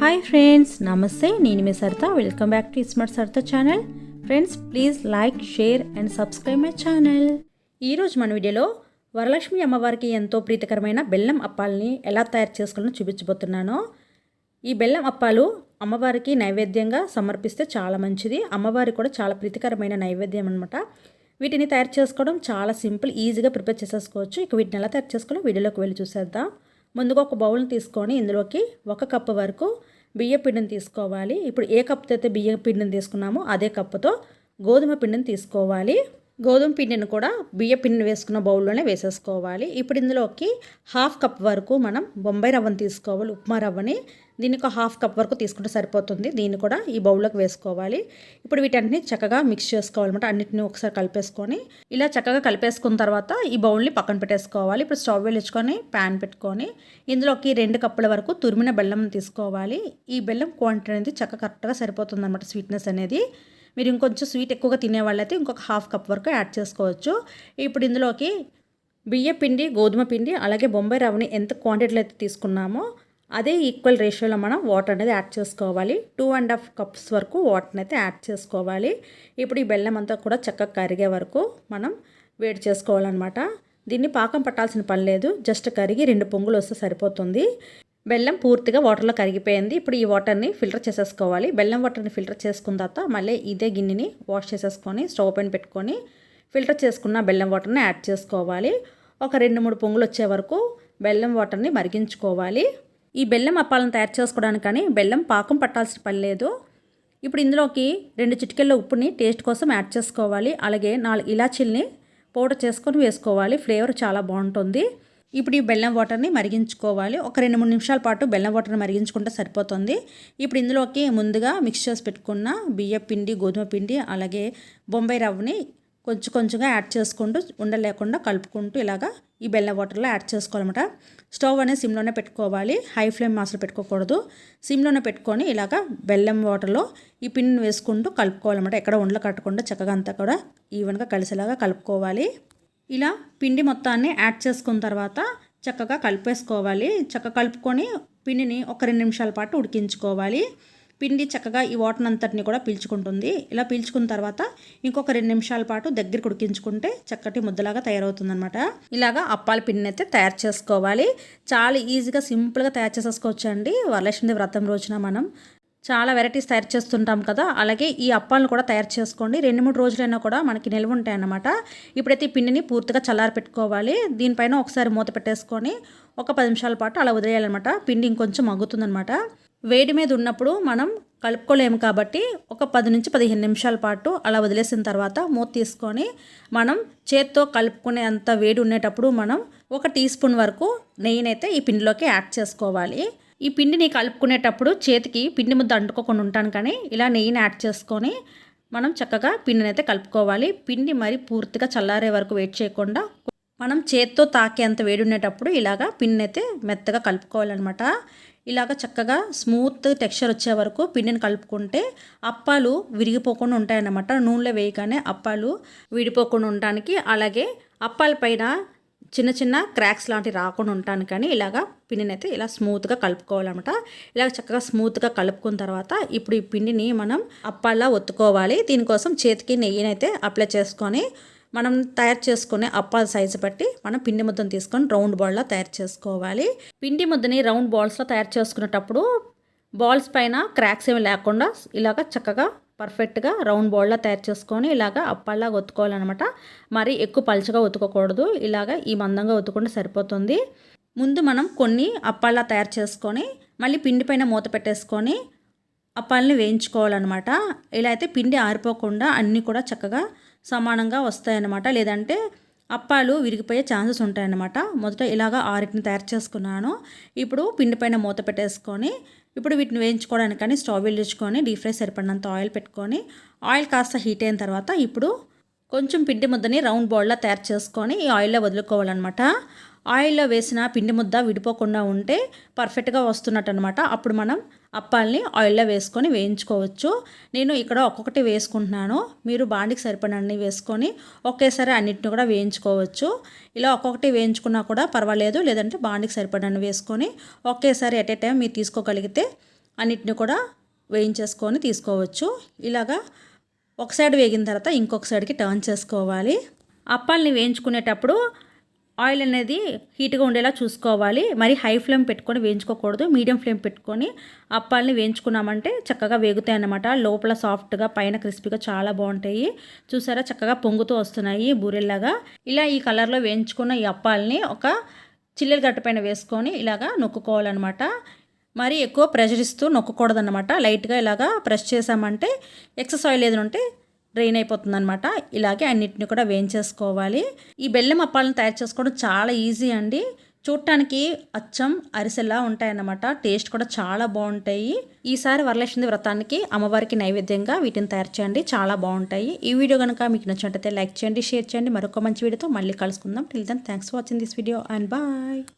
Hi friends నమస్తే నేను మీ Saritha. Welcome back to smart Saritha channel friends please like share and subscribe my channel ఈరోజు మన వీడియోలో వరలక్ష్మి అమ్మవారికి ఎంతో ప్రీతికరమైన బెల్లం అప్పాలని ఎలా తయారు చేసుకోవాలో చూపించబోతున్నాను. ఈ బెల్లం అప్పాలు అమ్మవారికి నైవేద్యంగా సమర్పిస్తే చాలా మంచిది. అమ్మవారికి కూడా చాలా ప్రీతికరమైన నైవేద్యం అనమాట వీటిని తయారు చేసుకోవడం చాలా సింపుల్ ఈజీగా ప్రిపేర్ చేసేసుకోవచ్చు. ఇక వీటిని ఎలా తయారు చేసుకోవాలో వీడియోలోకి వెళ్ళి చూసేద్దాం. ముందుగా ఒక బౌల్ని తీసుకొని ఇందులోకి ఒక కప్పు వరకు బియ్య పిండిని తీసుకోవాలి. ఇప్పుడు ఏ కప్పుతో అయితే బియ్య పిండిని తీసుకున్నామో అదే కప్పుతో గోధుమ పిండిని తీసుకోవాలి. గోధుమ పిండిని కూడా బియ్య పిండిని వేసుకున్న బౌల్లోనే వేసేసుకోవాలి. ఇప్పుడు ఇందులోకి హాఫ్ కప్ వరకు మనం బొంబాయి రవ్వని తీసుకోవాలి. ఉప్మా రవ్వని దీనికి ఒక హాఫ్ కప్ వరకు తీసుకుంటే సరిపోతుంది. దీన్ని కూడా ఈ బౌల్లోకి వేసుకోవాలి. ఇప్పుడు వీటన్నిటిని చక్కగా మిక్స్ చేసుకోవాలన్నమాట. అన్నిటిని ఒకసారి కలిపేసుకొని ఇలా చక్కగా కలిపేసుకున్న తర్వాత ఈ బౌల్ని పక్కన పెట్టేసుకోవాలి. ఇప్పుడు స్టవ్ వెలించుకొని ప్యాన్ పెట్టుకొని ఇందులోకి రెండు కప్పుల వరకు తురిమిన బెల్లం తీసుకోవాలి. ఈ బెల్లం క్వాంటిటీ అనేది చక్కగా కరెక్ట్గా సరిపోతుంది అనమాట స్వీట్నెస్ అనేది. మీరు ఇంకొంచెం స్వీట్ ఎక్కువగా తినేవాళ్ళైతే ఇంకొక హాఫ్ కప్ వరకు యాడ్ చేసుకోవచ్చు. ఇప్పుడు ఇందులోకి బియ్య పిండి గోధుమ పిండి అలాగే బొంబాయి రవ్వని ఎంత క్వాంటిటీలో అయితే తీసుకున్నామో అదే ఈక్వల్ రేషియోలో మనం వాటర్ అనేది యాడ్ చేసుకోవాలి. టూ అండ్ హాఫ్ కప్స్ వరకు వాటర్ని అయితే యాడ్ చేసుకోవాలి. ఇప్పుడు ఈ బెల్లం అంతా కూడా చక్కగా కరిగే వరకు మనం వేడి చేసుకోవాలన్నమాట. దీన్ని పాకం పట్టాల్సిన పని లేదు. జస్ట్ కరిగి రెండు పొంగులు వస్తే సరిపోతుంది. బెల్లం పూర్తిగా వాటర్లో కరిగిపోయింది. ఇప్పుడు ఈ వాటర్ని ఫిల్టర్ చేసేసుకోవాలి. బెల్లం వాటర్ని ఫిల్టర్ చేసుకున్న తర్వాత మళ్ళీ ఇదే గిన్నెని వాష్ చేసేసుకొని స్టవ్ పైన పెట్టుకొని ఫిల్టర్ చేసుకున్న బెల్లం వాటర్ని యాడ్ చేసుకోవాలి. ఒక రెండు మూడు పొంగులు వచ్చే వరకు బెల్లం వాటర్ని మరిగించుకోవాలి. ఈ బెల్లం అప్పాలను తయారు చేసుకోవడానికి కానీ బెల్లం పాకం పట్టాల్సిన పని లేదు. ఇప్పుడు ఇందులోకి రెండు చిటికెళ్ళ ఉప్పుని టేస్ట్ కోసం యాడ్ చేసుకోవాలి. అలాగే నాలుగు ఇలాచీల్ని పౌడర్ చేసుకొని వేసుకోవాలి. ఫ్లేవర్ చాలా బాగుంటుంది. ఇప్పుడు ఈ బెల్లం వాటర్ని మరిగించుకోవాలి. ఒక రెండు మూడు నిమిషాల పాటు బెల్లం వాటర్ని మరిగించుకుంటే సరిపోతుంది. ఇప్పుడు ఇందులోకి ముందుగా మిక్స్ చేసి పెట్టుకున్న బియ్య పిండి గోధుమ పిండి అలాగే బొంబాయి రవ్వని కొంచెం కొంచెంగా యాడ్ చేసుకుంటూ ఉండలేకుండా కలుపుకుంటూ ఇలాగా ఈ బెల్లం వాటర్లో యాడ్ చేసుకోవాలన్నమాట. స్టవ్ అనేది సిమ్లోనే పెట్టుకోవాలి. హై ఫ్లేమ్ అసలు పెట్టుకోకూడదు. సిమ్లోనే పెట్టుకొని ఇలాగా బెల్లం వాటర్లో ఈ పిండిని వేసుకుంటూ కలుపుకోవాలన్నమాట. ఎక్కడ ఉండలు కట్టకుండా చక్కగా అంతా కూడా ఈవెన్గా కలిసేలాగా కలుపుకోవాలి. ఇలా పిండి మొత్తాన్ని యాడ్ చేసుకున్న తర్వాత చక్కగా కలిపేసుకోవాలి. చక్కగా కలుపుకొని పిండిని ఒక రెండు నిమిషాల పాటు ఉడికించుకోవాలి. పిండి చక్కగా ఈ వాటర్ అంతటిని కూడా పీల్చుకుంటుంది. ఇలా పీల్చుకున్న తర్వాత ఇంకొక రెండు నిమిషాల పాటు దగ్గరికి ఉడికించుకుంటే చక్కటి ముద్దలాగా తయారవుతుందనమాట ఇలాగా అప్పాల పిండిని అయితే తయారు చేసుకోవాలి. చాలా ఈజీగా సింపుల్గా తయారు చేసేసుకోవచ్చండి. వరలక్ష్మి వ్రతం రోజున మనం చాలా వెరైటీస్ తయారు చేస్తుంటాం కదా. అలాగే ఈ అప్పాలను కూడా తయారు చేసుకోండి. రెండు మూడు రోజులైనా కూడా మనకి నిల్వ ఉంటాయి అన్నమాట ఇప్పుడైతే ఈ పిండిని పూర్తిగా చల్లారి పెట్టుకోవాలి. దీనిపైన ఒకసారి మూత పెట్టేసుకొని ఒక పది నిమిషాల పాటు అలా వదిలేయాలన్నమాట. పిండి ఇంకొంచెం మగ్గుతుందనమాట వేడి మీద ఉన్నప్పుడు మనం కలుపుకోలేము కాబట్టి ఒక పది నుంచి పదిహేను నిమిషాల పాటు అలా వదిలేసిన తర్వాత మూత తీసుకొని మనం చేత్తో కలుపుకునే అంత వేడి ఉండేటప్పుడు మనం ఒక టీ స్పూన్ వరకు నెయ్యినైతే ఈ పిండిలోకి యాడ్ చేసుకోవాలి. ఈ పిండిని కలుపుకునేటప్పుడు చేతికి పిండి ముద్ద అంటుకోకుండా ఉంటాను కానీ ఇలా నెయ్యిని యాడ్ చేసుకొని మనం చక్కగా పిండిని అయితే కలుపుకోవాలి. పిండి మరి పూర్తిగా చల్లారే వరకు వెయిట్ చేయకుండా మనం చేత్తో తాకేంత వేడి ఉండేటప్పుడు ఇలాగా పిండిని అయితే మెత్తగా కలుపుకోవాలన్నమాట. ఇలాగ చక్కగా స్మూత్ టెక్స్చర్ వచ్చే వరకు పిండిని కలుపుకుంటే అప్పాలు విరిగిపోకుండా ఉంటాయన్నమాట. నూనెలో వేయగానే అప్పాలు విడిపోకుండా ఉండడానికి అలాగే అప్పాల పైన చిన్న చిన్న క్రాక్స్ లాంటివి రాకుండా ఉంటాను కానీ ఇలాగా పిండిని అయితే ఇలా స్మూత్గా కలుపుకోవాలన్నమాట. ఇలాగ చక్కగా స్మూత్గా కలుపుకున్న తర్వాత ఇప్పుడు ఈ పిండిని మనం అప్పాలా ఒత్తుకోవాలి. దీనికోసం చేతికి నెయ్యిని అయితే అప్లై చేసుకొని మనం తయారు చేసుకునే అప్పాల సైజు బట్టి మనం పిండి ముద్దను తీసుకొని రౌండ్ బాల్లా తయారు చేసుకోవాలి. పిండి ముద్దని రౌండ్ బాల్స్లో తయారు చేసుకునేటప్పుడు బాల్స్ పైన క్రాక్స్ ఏమి లేకుండా ఇలాగ చక్కగా పర్ఫెక్ట్గా రౌండ్ బౌల్లా తయారు చేసుకొని ఇలాగ అప్పల్లా ఒత్తుకోవాలన్నమాట. మరి ఎక్కువ పలుచగా ఒత్తుకోకూడదు. ఇలాగ ఈ మందంగా ఒత్తుకుంటే సరిపోతుంది. ముందు మనం కొన్ని అప్పాల్లా తయారు చేసుకొని మళ్ళీ పిండి పైన మూత పెట్టేసుకొని అప్పాలని వేయించుకోవాలన్నమాట. ఇలా అయితే పిండి ఆరిపోకుండా అన్నీ కూడా చక్కగా సమానంగా వస్తాయన్నమాట. లేదంటే అప్పాలు విరిగిపోయే ఛాన్సెస్ ఉంటాయన్నమాట. మొదట ఇలాగ ఆరిటిని తయారు చేసుకున్నాను. ఇప్పుడు పిండి పైన మూత పెట్టేసుకొని ఇప్పుడు వీటిని వేయించుకోవడానికని స్టవ్ వెళ్ళించుకొని డీప్ ఫ్రై సరిపడినంత ఆయిల్ పెట్టుకొని ఆయిల్ కాస్త హీట్ అయిన తర్వాత ఇప్పుడు కొంచెం పిండి ముద్దని రౌండ్ బౌల్లా తయారు చేసుకొని ఈ ఆయిల్లో వదులుకోవాలన్నమాట. ఆయిల్లో వేసిన పిండి ముద్ద విడిపోకుండా ఉంటే పర్ఫెక్ట్గా వస్తున్నట్టు అనమాట అప్పుడు మనం అప్పాలని ఆయిల్లో వేసుకొని వేయించుకోవచ్చు. నేను ఇక్కడ ఒక్కొక్కటి వేసుకుంటున్నాను. మీరు బాండికి సరిపడన్ని వేసుకొని ఒకేసారి అన్నిటిని కూడా వేయించుకోవచ్చు. ఇలా ఒక్కొక్కటి వేయించుకున్నా కూడా పర్వాలేదు. లేదంటే బాండికి సరిపడినన్ని వేసుకొని ఒకేసారి ఎట్ ఏ టైం మీరు తీసుకోగలిగితే అన్నిటిని కూడా వేయించేసుకొని తీసుకోవచ్చు. ఇలాగా ఒక సైడ్ వేగిన తర్వాత ఇంకొక సైడ్కి టర్న్ చేసుకోవాలి. అప్పాలని వేయించుకునేటప్పుడు ఆయిల్ అనేది హీట్గా ఉండేలా చూసుకోవాలి. మరి హై ఫ్లేమ్ పెట్టుకొని వేయించుకోకూడదు. మీడియం ఫ్లేమ్ పెట్టుకొని అప్పాలని వేయించుకున్నామంటే చక్కగా వేగుతాయి అన్నమాట లోపల సాఫ్ట్గా పైన క్రిస్పీగా చాలా బాగుంటాయి. చూసారా? చక్కగా పొంగుతూ వస్తున్నాయి బూరెల్లాగా. ఇలా ఈ కలర్లో వేయించుకున్న ఈ అప్పాలని ఒక చిల్లెల గట్ట పైన వేసుకొని ఇలాగా నొక్కుకోవాలన్నమాట. మరి ఎక్కువ ప్రెషర్ ఇస్తూ నొక్కకూడదన్నమాట. లైట్గా ఇలాగా ప్రెస్ చేసామంటే ఎక్సెస్ ఆయిల్ ఏదైనా ఉంటే డ్రైన్ అయిపోతుంది అనమాట ఇలాగే అన్నిటిని కూడా వేయించేసుకోవాలి. ఈ బెల్లం అప్పాలను తయారు చేసుకోవడం చాలా ఈజీ అండి. చూడటానికి అచ్చం అరిసెలా ఉంటాయన్నమాట. టేస్ట్ కూడా చాలా బాగుంటాయి. ఈసారి వరలక్ష్మి వ్రతానికి అమ్మవారికి నైవేద్యంగా వీటిని తయారు చేయండి. చాలా బాగుంటాయి. ఈ వీడియో కనుక మీకు నచ్చినట్టయితే లైక్ చేయండి షేర్ చేయండి. మరొక మంచి వీడియోతో మళ్ళీ కలుసుకుందాం. Till then thanks for watching this video and bye